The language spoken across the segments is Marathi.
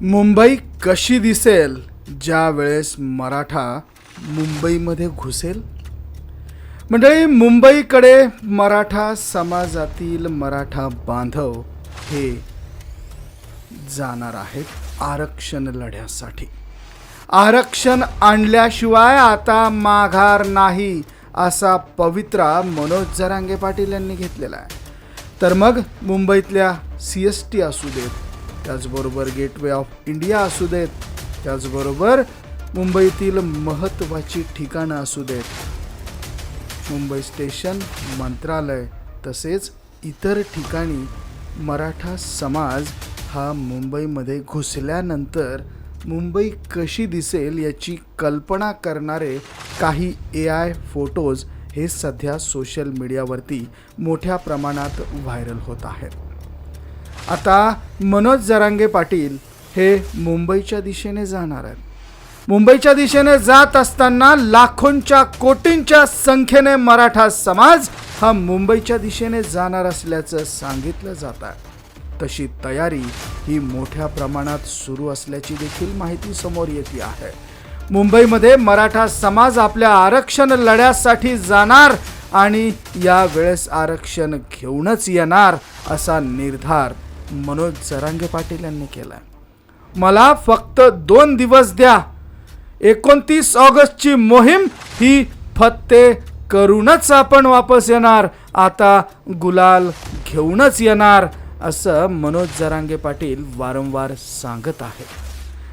मुंबई कशी दिसेल ज्या वेळेस मराठा मुंबईमध्ये घुसेल? मंडळी मुंबईकडे मराठा समाजातील मराठा बांधव हे जाणार आहेत आरक्षण लढ्यासाठी. आरक्षण आणल्याशिवाय आता माघार नाही असा पवित्रा मनोज जरांगे पाटील यांनी घेतलेला आहे. तर मग मुंबईतल्या सी एस टी असू देत त्याचबरोबर गेटवे ऑफ इंडिया असू देत त्याचबरोबर मुंबईतील महत्त्वाची ठिकाणं असू देत. मुंबई स्टेशन मंत्रालय तसेच इतर ठिकाणी मराठा समाज हा मुंबईमध्ये घुसल्यानंतर मुंबई कशी दिसेल याची कल्पना करणारे काही ए आय फोटोज हे सध्या सोशल मीडियावरती मोठ्या प्रमाणात व्हायरल होत आहेत. आता मनोज जरांगे पाटील हे मुंबईच्या दिशेने जाणार आहेत. मुंबईच्या दिशेने जात असताना लाखोंच्या कोटींच्या संख्येने मराठा समाज हा मुंबईच्या दिशेने जाणार असल्याचं सांगितलं जात आहे. तशी तयारी ही मोठ्या प्रमाणात सुरू असल्याची देखील माहिती समोर येते आहे. मुंबईमध्ये मराठा समाज आपल्या आरक्षण लढ्यासाठी जाणार आणि या वेळेस आरक्षण घेऊनच येणार असा निर्धार मनोज जरांगे पाटील यांनी केला मला फक्त दोन दिवस द्या. एकोणतीस ऑगस्टची मोहीम ही फत्ते करूनच आपण वापस येणार. आता गुलाल घेऊनच येणार असं मनोज जरांगे पाटील वारंवार सांगत आहे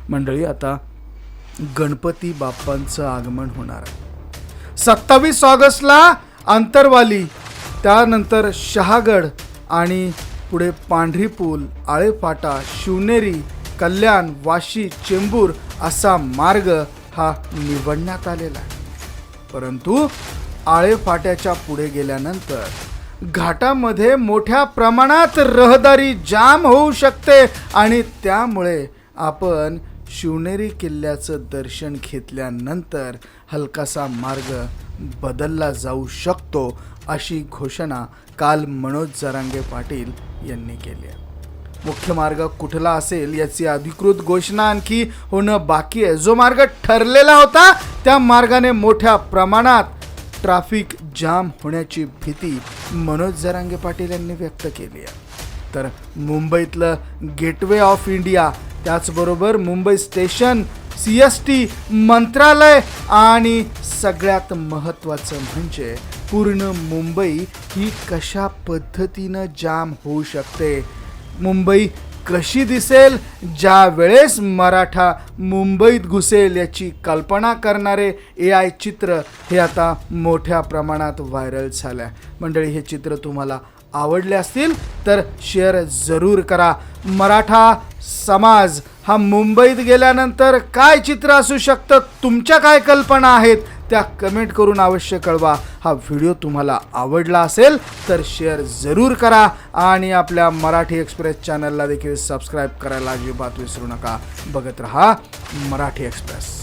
मंडळी आता गणपती बाप्पांचं आगमन होणार आहे. सत्तावीस ऑगस्टला अंतरवाली त्यानंतर शहागड आणि पुढे पांढरी पूल आळेफाटा शिवनेरी कल्याण वाशी चेंबूर असा मार्ग हा निवडण्यात आलेला आहे. परंतु आळेफाट्याच्या पुढे गेल्यानंतर घाटामध्ये मोठ्या प्रमाणात रहदारी जाम होऊ शकते आणि त्यामुळे आपण शिवनेरी किल्ल्याचं दर्शन घेतल्यानंतर हलकासा मार्ग बदलला जाऊ शकतो अशी घोषणा काल मनोज जरांगे पाटील यांनी केली आहे. मुख्य मार्ग कुठला असेल याची अधिकृत घोषणा आणखी होणं बाकी आहे. जो मार्ग ठरलेला होता त्या मार्गाने मोठ्या प्रमाणात ट्रॅफिक जाम होण्याची भीती मनोज जरांगे पाटील यांनी व्यक्त केली आहे. तर मुंबईतलं गेटवे ऑफ इंडिया त्याचबरोबर Mumbai station C S T Mantralaya आणि सगळ्यात महत्त्वाचं म्हणजे पूर्ण मुंबई ही कशा पद्धतीनं जाम होऊ शकते? मुंबई कशी दिसेल? ज्या वेळेस मराठा मुंबईत घुसेल याची कल्पना करणारे ए आय चित्र हे आता मोठ्या प्रमाणात व्हायरल झालं आहे मंडळी हे चित्र तुम्हाला आवडले असतील तर शेअर जरूर करा. मराठा समाज हा मुंबईत गेल्यानंतर काय चित्र असू शकतं? तुमच्या काय कल्पना आहेत? त्या कमेंट करून अवश्य कळवा. हा व्हिडिओ तुम्हाला आवडला असेल तर शेअर जरूर करा आणि आपल्या मराठी एक्सप्रेस चॅनलला देखील सबस्क्राईब करायला अजिबात विसरू नका. बघत रहा मराठी एक्सप्रेस